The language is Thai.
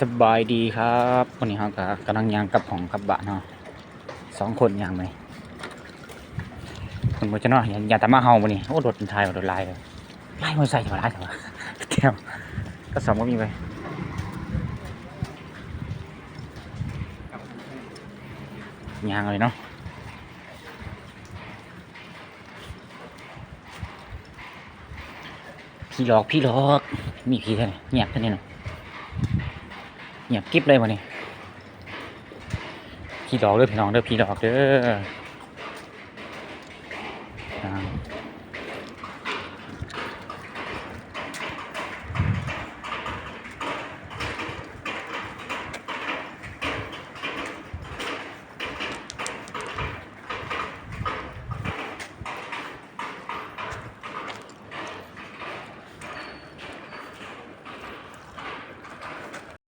สบายดีครับวันนี้เราก็กำลังยางกับของกับบะเนาะสองคนยางไปคุณผู้ชมเนาะอย่าอย่าตามมาเฮาวันนี้โอ้รถเป็นทายรถลายเลยไล่มาใส่มาไล่เถอะแก้วก็สองก็มีไปยางเลยเนาะพี่หลอกพี่หลอกมีพี่แค่ไหนเงียบแค่นี้เนาะ เงียบกิ๊บเลยวันนี้พี่ดอกเด้อพี่น้องเด้อพี่ดอกเด้อ